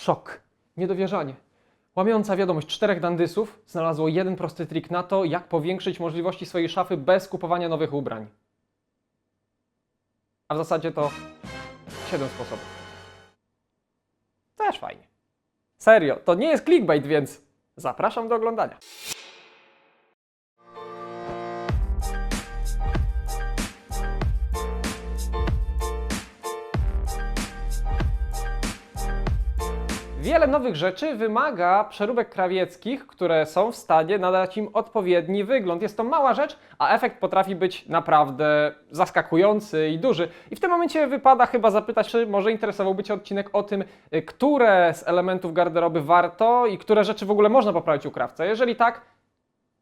Szok, niedowierzanie. Łamiąca wiadomość czterech dandysów znalazło jeden prosty trik na to, jak powiększyć możliwości swojej szafy bez kupowania nowych ubrań. A w zasadzie to 7 sposobów. Też fajnie. Serio, to nie jest clickbait, więc zapraszam do oglądania. Nowych rzeczy wymaga przeróbek krawieckich, które są w stanie nadać im odpowiedni wygląd. Jest to mała rzecz, a efekt potrafi być naprawdę zaskakujący i duży. I w tym momencie wypada chyba zapytać, czy może interesowałby Cię odcinek o tym, y, które z elementów garderoby warto i które rzeczy w ogóle można poprawić u krawca. Jeżeli tak,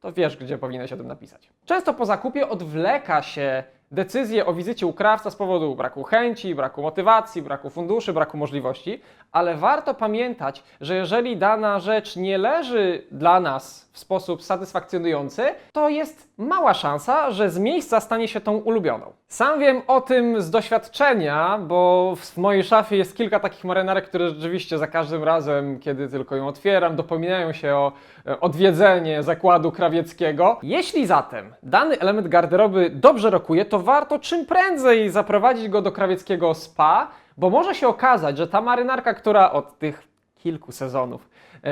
to wiesz, gdzie powinieneś o tym napisać. Często po zakupie odwleka się decyzję o wizycie u krawca z powodu braku chęci, braku motywacji, braku funduszy, braku możliwości, ale warto pamiętać, że jeżeli dana rzecz nie leży dla nas w sposób satysfakcjonujący, to jest mała szansa, że z miejsca stanie się tą ulubioną. Sam wiem o tym z doświadczenia, bo w mojej szafie jest kilka takich marynarek, które rzeczywiście za każdym razem, kiedy tylko ją otwieram, dopominają się o e, odwiedzenie zakładu krawieckiego. Jeśli zatem dany element garderoby dobrze rokuje, to warto czym prędzej zaprowadzić go do krawieckiego spa, bo może się okazać, że ta marynarka, która od tych kilku sezonów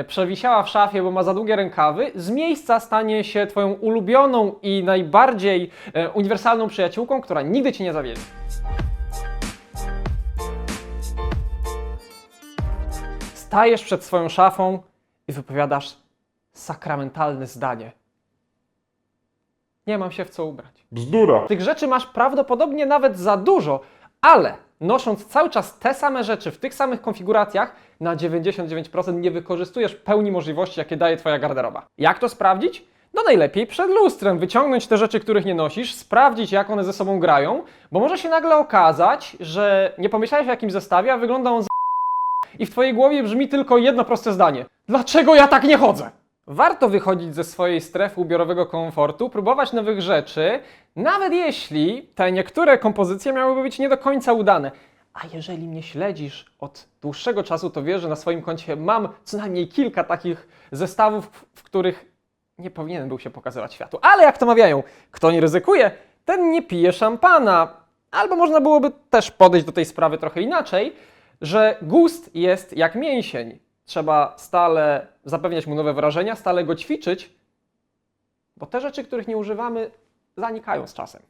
przewisiała w szafie, bo ma za długie rękawy, z miejsca stanie się Twoją ulubioną i najbardziej e, uniwersalną przyjaciółką, która nigdy Cię nie zawiedzie. Stajesz przed swoją szafą i wypowiadasz sakramentalne zdanie. Nie mam się w co ubrać. Bzdura. Tych rzeczy masz prawdopodobnie nawet za dużo, ale nosząc cały czas te same rzeczy w tych samych konfiguracjach, na 99% nie wykorzystujesz pełni możliwości, jakie daje Twoja garderoba. Jak to sprawdzić? No najlepiej przed lustrem wyciągnąć te rzeczy, których nie nosisz, sprawdzić jak one ze sobą grają, bo może się nagle okazać, że nie pomyślałeś o jakimś zestawie, a wygląda on z i w Twojej głowie brzmi tylko jedno proste zdanie. Dlaczego ja tak nie chodzę? Warto wychodzić ze swojej strefy ubiorowego komfortu, próbować nowych rzeczy, nawet jeśli te niektóre kompozycje miałyby być nie do końca udane. A jeżeli mnie śledzisz od dłuższego czasu, to wiesz, że na swoim koncie mam co najmniej kilka takich zestawów, w których nie powinien był się pokazywać światu. Ale jak to mawiają, kto nie ryzykuje, ten nie pije szampana. Albo można byłoby też podejść do tej sprawy trochę inaczej, że gust jest jak mięsień. Trzeba stale zapewniać mu nowe wrażenia, stale go ćwiczyć, bo te rzeczy, których nie używamy, zanikają z czasem.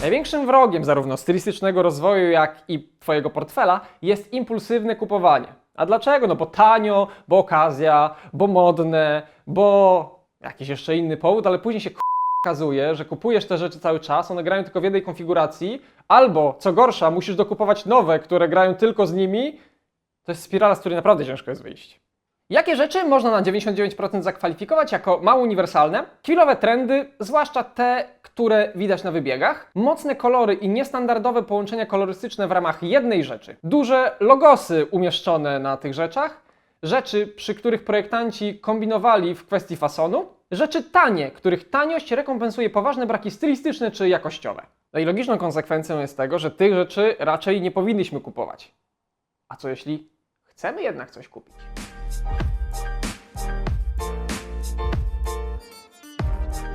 Największym wrogiem zarówno stylistycznego rozwoju, jak i Twojego portfela jest impulsywne kupowanie. A dlaczego? No bo tanio, bo okazja, bo modne, bo jakiś jeszcze inny powód, ale później się okazuje, że kupujesz te rzeczy cały czas, one grają tylko w jednej konfiguracji, albo co gorsza, musisz dokupować nowe, które grają tylko z nimi. To jest spirala, z której naprawdę ciężko jest wyjść. Jakie rzeczy można na 99% zakwalifikować jako mało uniwersalne? Chwilowe trendy, zwłaszcza te, które widać na wybiegach, mocne kolory i niestandardowe połączenia kolorystyczne w ramach jednej rzeczy, duże logosy umieszczone na tych rzeczach, rzeczy, przy których projektanci kombinowali w kwestii fasonu, rzeczy tanie, których taniość rekompensuje poważne braki stylistyczne czy jakościowe. No i logiczną konsekwencją jest tego, że tych rzeczy raczej nie powinniśmy kupować. A co jeśli chcemy jednak coś kupić?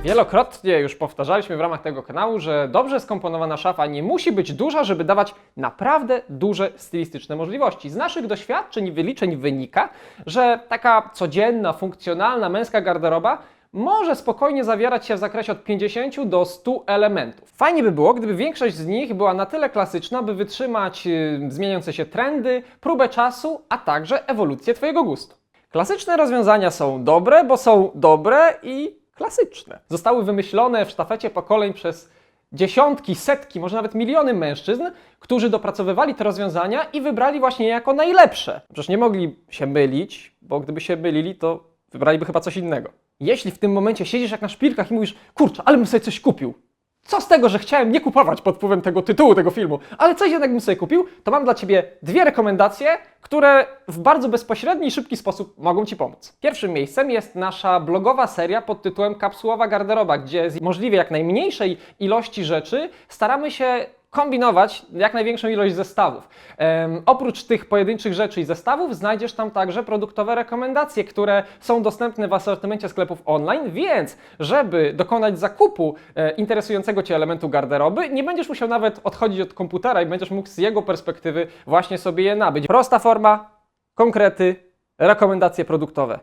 Wielokrotnie już powtarzaliśmy w ramach tego kanału, że dobrze skomponowana szafa nie musi być duża, żeby dawać naprawdę duże stylistyczne możliwości. Z naszych doświadczeń i wyliczeń wynika, że taka codzienna, funkcjonalna męska garderoba może spokojnie zawierać się w zakresie od 50 do 100 elementów. Fajnie by było, gdyby większość z nich była na tyle klasyczna, by wytrzymać yy, zmieniające się trendy, próbę czasu, a także ewolucję Twojego gustu. Klasyczne rozwiązania są dobre, bo są dobre i klasyczne. Zostały wymyślone w sztafecie pokoleń przez dziesiątki, setki, może nawet miliony mężczyzn, którzy dopracowywali te rozwiązania i wybrali właśnie je jako najlepsze. Przecież nie mogli się mylić, bo gdyby się mylili, to wybraliby chyba coś innego. Jeśli w tym momencie siedzisz jak na szpilkach i mówisz, kurczę, ale bym sobie coś kupił. Co z tego, że chciałem nie kupować pod wpływem tego tytułu tego filmu, ale coś jednak bym sobie kupił, to mam dla Ciebie dwie rekomendacje, które w bardzo bezpośredni i szybki sposób mogą Ci pomóc. Pierwszym miejscem jest nasza blogowa seria pod tytułem Kapsułowa Garderoba, gdzie z możliwie jak najmniejszej ilości rzeczy staramy się kombinować jak największą ilość zestawów. Em, oprócz tych pojedynczych rzeczy i zestawów znajdziesz tam także produktowe rekomendacje, które są dostępne w asortymencie sklepów online, więc żeby dokonać zakupu e, interesującego Cię elementu garderoby, nie będziesz musiał nawet odchodzić od komputera i będziesz mógł z jego perspektywy właśnie sobie je nabyć. Prosta forma, konkrety, rekomendacje produktowe.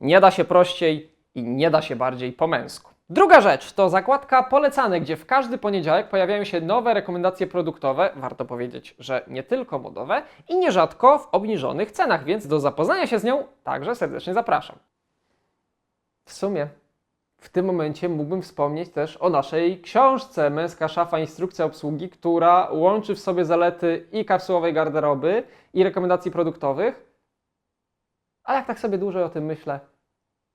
Nie da się prościej i nie da się bardziej po męsku. Druga rzecz to zakładka polecane, gdzie w każdy poniedziałek pojawiają się nowe rekomendacje produktowe, warto powiedzieć, że nie tylko modowe i nierzadko w obniżonych cenach, więc do zapoznania się z nią także serdecznie zapraszam. W sumie w tym momencie mógłbym wspomnieć też o naszej książce Męska szafa instrukcja obsługi, która łączy w sobie zalety i kapsułowej garderoby i rekomendacji produktowych. A jak tak sobie dłużej o tym myślę,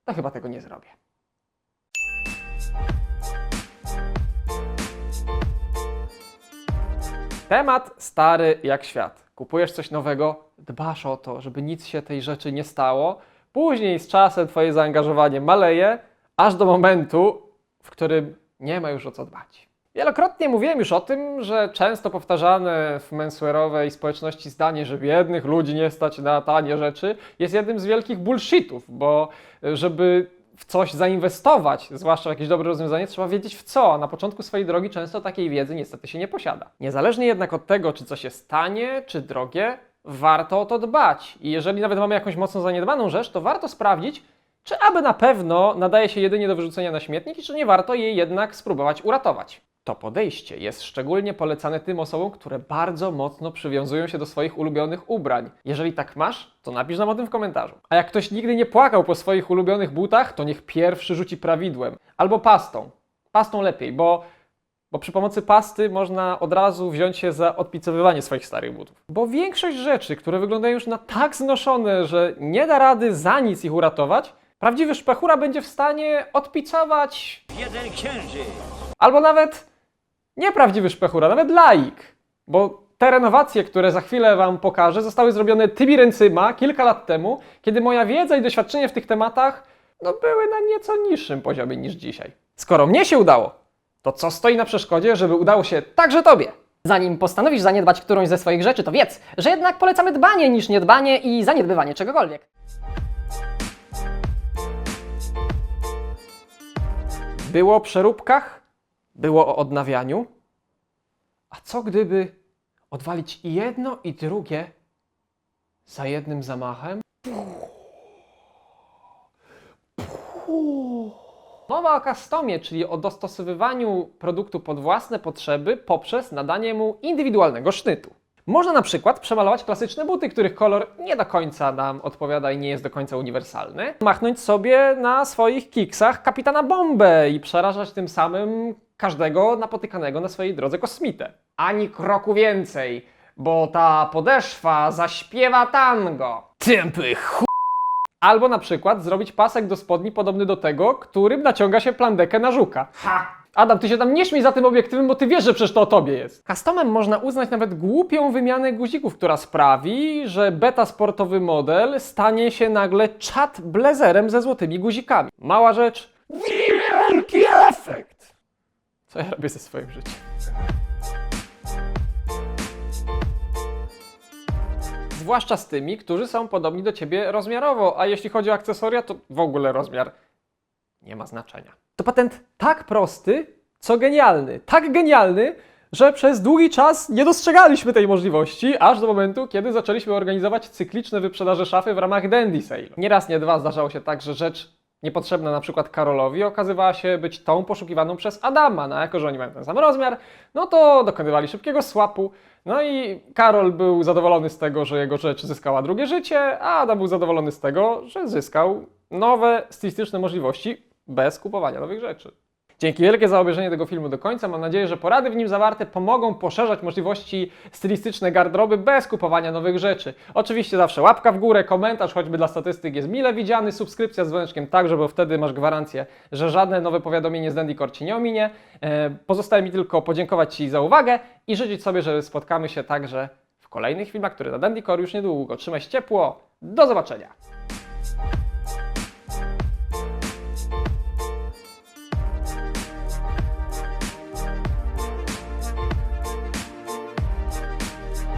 to chyba tego nie zrobię. Temat stary jak świat. Kupujesz coś nowego, dbasz o to, żeby nic się tej rzeczy nie stało. Później z czasem Twoje zaangażowanie maleje, aż do momentu, w którym nie ma już o co dbać. Wielokrotnie mówiłem już o tym, że często powtarzane w menswearowej społeczności zdanie, że biednych ludzi nie stać na tanie rzeczy, jest jednym z wielkich bullshitów, bo y, żeby w coś zainwestować, zwłaszcza w jakieś dobre rozwiązanie, trzeba wiedzieć w co. Na początku swojej drogi często takiej wiedzy niestety się nie posiada. Niezależnie jednak od tego, czy coś jest tanie, czy drogie, warto o to dbać. I jeżeli nawet mamy jakąś mocno zaniedbaną rzecz, to warto sprawdzić, czy aby na pewno nadaje się jedynie do wyrzucenia na śmietnik i czy nie warto jej jednak spróbować uratować. To podejście jest szczególnie polecane tym osobom, które bardzo mocno przywiązują się do swoich ulubionych ubrań. Jeżeli tak masz, to napisz nam o tym w komentarzu. A jak ktoś nigdy nie płakał po swoich ulubionych butach, to niech pierwszy rzuci prawidłem. Albo pastą. Pastą lepiej, bo bo przy pomocy pasty można od razu wziąć się za odpicowywanie swoich starych butów. Bo większość rzeczy, które wyglądają już na tak znoszone, że nie da rady za nic ich uratować, prawdziwy szpechura będzie w stanie odpicować Jeden księżyc. albo nawet nieprawdziwy szpechura, nawet laik. Bo te renowacje, które za chwilę Wam pokażę, zostały zrobione tymi ręcyma kilka lat temu, kiedy moja wiedza i doświadczenie w tych tematach no, były na nieco niższym poziomie niż dzisiaj. Skoro mnie się udało, to co stoi na przeszkodzie, żeby udało się także Tobie? Zanim postanowisz zaniedbać którąś ze swoich rzeczy, to wiedz, że jednak polecamy dbanie niż niedbanie i zaniedbywanie czegokolwiek. Było o przeróbkach, było o odnawianiu. A co gdyby odwalić jedno i drugie za jednym zamachem? Mowa o customie, czyli o dostosowywaniu produktu pod własne potrzeby poprzez nadanie mu indywidualnego sznytu. Można na przykład przemalować klasyczne buty, których kolor nie do końca nam odpowiada i nie jest do końca uniwersalny. Machnąć sobie na swoich kiksach kapitana bombę i przerażać tym samym każdego napotykanego na swojej drodze kosmitę. Ani kroku więcej, bo ta podeszwa zaśpiewa tango. Tępy ch... Albo na przykład zrobić pasek do spodni podobny do tego, którym naciąga się plandekę na żuka. Ha! Adam, ty się tam nie śmiej za tym obiektywem, bo ty wiesz, że przecież to o tobie jest. Customem można uznać nawet głupią wymianę guzików, która sprawi, że beta sportowy model stanie się nagle czat blazerem ze złotymi guzikami. Mała rzecz, wielki efekt. Co ja robię ze swoim życiem? Zwłaszcza z tymi, którzy są podobni do ciebie rozmiarowo, a jeśli chodzi o akcesoria, to w ogóle rozmiar nie ma znaczenia. To patent tak prosty, co genialny. Tak genialny, że przez długi czas nie dostrzegaliśmy tej możliwości, aż do momentu, kiedy zaczęliśmy organizować cykliczne wyprzedaże szafy w ramach Dandy Sale. Nieraz, nie dwa zdarzało się tak, że rzecz niepotrzebna na przykład Karolowi okazywała się być tą poszukiwaną przez Adama, no a jako, że oni mają ten sam rozmiar, no to dokonywali szybkiego swapu, no i Karol był zadowolony z tego, że jego rzecz zyskała drugie życie, a Adam był zadowolony z tego, że zyskał nowe stylistyczne możliwości bez kupowania nowych rzeczy. Dzięki wielkie za obejrzenie tego filmu do końca. Mam nadzieję, że porady w nim zawarte pomogą poszerzać możliwości stylistyczne garderoby bez kupowania nowych rzeczy. Oczywiście zawsze łapka w górę, komentarz, choćby dla statystyk jest mile widziany, subskrypcja z dzwoneczkiem także, bo wtedy masz gwarancję, że żadne nowe powiadomienie z Dandycore Ci nie ominie. E, Pozostaje mi tylko podziękować Ci za uwagę i życzyć sobie, że spotkamy się także w kolejnych filmach, które na Dandycore już niedługo. Trzymaj się ciepło, do zobaczenia!